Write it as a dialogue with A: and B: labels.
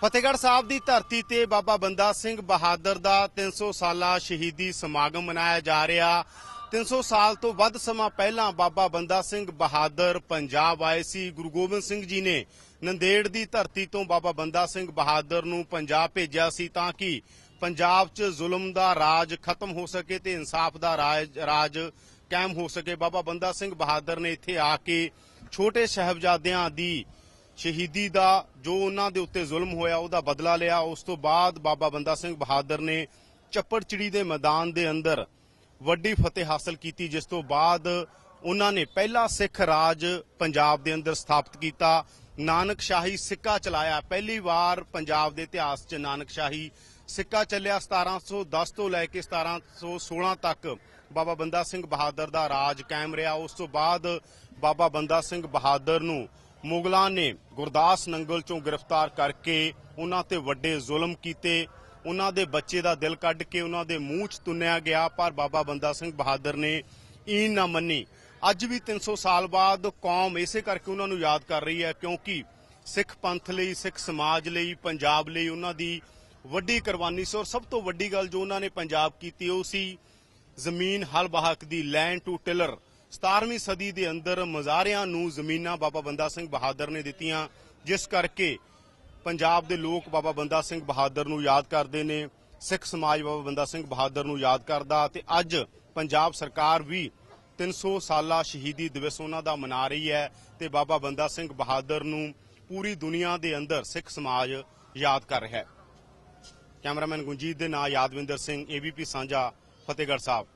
A: ਫਤਿਹਗੜ੍ਹ ਸਾਹਿਬ ਦੀ ਧਰਤੀ ਤੇ ਬਾਬਾ ਬੰਦਾ ਸਿੰਘ ਬਹਾਦਰ ਦਾ 300 ਸਾਲਾ ਸ਼ਹੀਦੀ ਸਮਾਗਮ ਮਨਾਇਆ ਜਾ ਰਿਹਾ। 300 ਸਾਲ ਤੋਂ ਵੱਧ ਸਮਾਂ ਪਹਿਲਾਂ ਬਾਬਾ ਬੰਦਾ ਸਿੰਘ ਬਹਾਦਰ ਪੰਜਾਬ ਆਏ ਸੀ। ਗੁਰੂ ਗੋਬਿੰਦ ਸਿੰਘ ਜੀ ਨੇ ਨੰਦੇੜ ਦੀ ਧਰਤੀ ਤੋਂ ਬਾਬਾ ਬੰਦਾ ਸਿੰਘ ਬਹਾਦਰ ਨੂੰ ਪੰਜਾਬ ਭੇਜਿਆ ਸੀ ਤਾਂ ਕਿ ਪੰਜਾਬ 'ਚ ਜ਼ੁਲਮ ਦਾ ਰਾਜ ਖਤਮ ਹੋ ਸਕੇ ਤੇ ਇਨਸਾਫ ਦਾ ਰਾਜ ਰਾਜ ਕਾਇਮ ਹੋ ਸਕੇ। ਬਾਬਾ ਬੰਦਾ ਸਿੰਘ ਬਹਾਦਰ ਨੇ ਇੱਥੇ ਆ ਕੇ ਛੋਟੇ ਸਾਹਿਬਜ਼ਾਦਿਆਂ ਦੀ ਸ਼ਹੀਦੀ ਦਾ ਜੋ ਉਹਨਾਂ ਦੇ ਉੱਤੇ ਜ਼ੁਲਮ ਹੋਇਆ, ਉਹਦਾ ਬਦਲਾ ਲਿਆ। ਉਸ ਤੋਂ ਬਾਅਦ ਬਾਬਾ ਬੰਦਾ ਸਿੰਘ ਬਹਾਦਰ ਨੇ ਚੱਪੜਚਿੜੀ ਦੇ ਮੈਦਾਨ ਦੇ ਅੰਦਰ ਵੱਡੀ ਫਤਿਹ ਹਾਸਲ ਕੀਤੀ, ਜਿਸ ਤੋਂ ਬਾਅਦ ਉਹਨਾਂ ਨੇ ਪਹਿਲਾ ਸਿੱਖ ਰਾਜ ਪੰਜਾਬ ਦੇ ਅੰਦਰ ਸਥਾਪਿਤ ਕੀਤਾ। ਨਾਨਕ ਸ਼ਾਹੀ ਸਿੱਕਾ ਚਲਾਇਆ। ਪਹਿਲੀ ਵਾਰ ਪੰਜਾਬ ਦੇ ਇਤਿਹਾਸ 'ਚ ਨਾਨਕ ਸ਼ਾਹੀ ਸਿੱਕਾ ਚੱਲਿਆ। 1710 ਤੋਂ ਲੈ ਕੇ 1716 ਤੱਕ ਬਾਬਾ ਬੰਦਾ ਸਿੰਘ ਬਹਾਦਰ ਦਾ ਰਾਜ ਕਾਇਮ ਰਿਹਾ। ਉਸ ਤੋਂ ਬਾਅਦ ਬਾਬਾ ਬੰਦਾ ਸਿੰਘ ਬਹਾਦਰ ਨੂੰ ਮੁਗਲਾਂ ਨੇ ਗੁਰਦਾਸ ਨੰਗਲ ਚੋਂ ਗ੍ਰਿਫਤਾਰ ਕਰਕੇ ਉਹਨਾਂ ਤੇ ਵੱਡੇ ਜ਼ੁਲਮ ਕੀਤੇ। ਉਹਨਾਂ ਦੇ ਬੱਚੇ ਦਾ ਦਿਲ ਕੱਢ ਕੇ ਉਹਨਾਂ ਦੇ ਮੂੰਹ 'ਚ ਤੁੰਨਿਆ ਗਿਆ, ਪਰ ਬਾਬਾ ਬੰਦਾ ਸਿੰਘ ਬਹਾਦਰ ਨੇ ਈਨ ਨਾ ਮੰਨੀ। ਅੱਜ ਵੀ 300 ਸਾਲ ਬਾਅਦ ਕੌਮ ਇਸੇ ਕਰਕੇ ਉਹਨਾਂ ਨੂੰ ਯਾਦ ਕਰ ਰਹੀ ਹੈ, ਕਿਉਂਕਿ ਸਿੱਖ ਪੰਥ ਲਈ, ਸਿੱਖ ਸਮਾਜ ਲਈ, ਪੰਜਾਬ ਲਈ ਉਹਨਾਂ ਦੀ ਵੱਡੀ ਕੁਰਬਾਨੀ ਸੀ। ਔਰ ਸਭ ਤੋਂ ਵੱਡੀ ਗੱਲ ਜੋ ਉਹਨਾਂ ਨੇ ਪੰਜਾਬ ਕੀਤੀ ਉਹ ਸੀ ਜ਼ਮੀਨ ਹਲ ਬਹਾਕ ਦੀ, ਲੈਂਡ ਟੂ ਟਿਲਰ। 17ਵੀਂ ਸਦੀ ਦੇ ਅੰਦਰ ਮਜ਼ਾਰਿਆਂ ਨੂੰ ਜ਼ਮੀਨਾਂ ਬਾਬਾ ਬੰਦਾ ਸਿੰਘ ਬਹਾਦਰ ਨੇ ਦਿੱਤੀਆਂ, ਜਿਸ ਕਰਕੇ ਪੰਜਾਬ ਦੇ ਲੋਕ ਬਾਬਾ ਬੰਦਾ ਸਿੰਘ ਬਹਾਦਰ ਨੂੰ ਯਾਦ ਕਰਦੇ ਨੇ, ਸਿੱਖ ਸਮਾਜ ਬਾਬਾ ਬੰਦਾ ਸਿੰਘ ਬਹਾਦਰ ਨੂੰ ਯਾਦ ਕਰਦਾ ਤੇ ਅੱਜ ਪੰਜਾਬ ਸਰਕਾਰ ਵੀ 300 ਸਾਲਾ ਸ਼ਹੀਦੀ ਦਿਵਸ ਉਹਨਾਂ ਦਾ ਮਨਾ ਰਹੀ ਹੈ ਤੇ ਬਾਬਾ ਬੰਦਾ ਸਿੰਘ ਬਹਾਦਰ ਨੂੰ ਪੂਰੀ ਦੁਨੀਆ ਦੇ ਅੰਦਰ ਸਿੱਖ ਸਮਾਜ ਯਾਦ ਕਰ ਰਿਹਾ ਹੈ। ਕੈਮਰਾਮੈਨ ਗੁੰਜੀਤ ਦੇ ਨਾਂ ਯਾਦਵਿੰਦਰ ਸਿੰਘ ਏਬੀਪੀ ਸਾਂਝਾ, ਫਤਿਹਗੜ੍ਹ ਸਾਹਿਬ।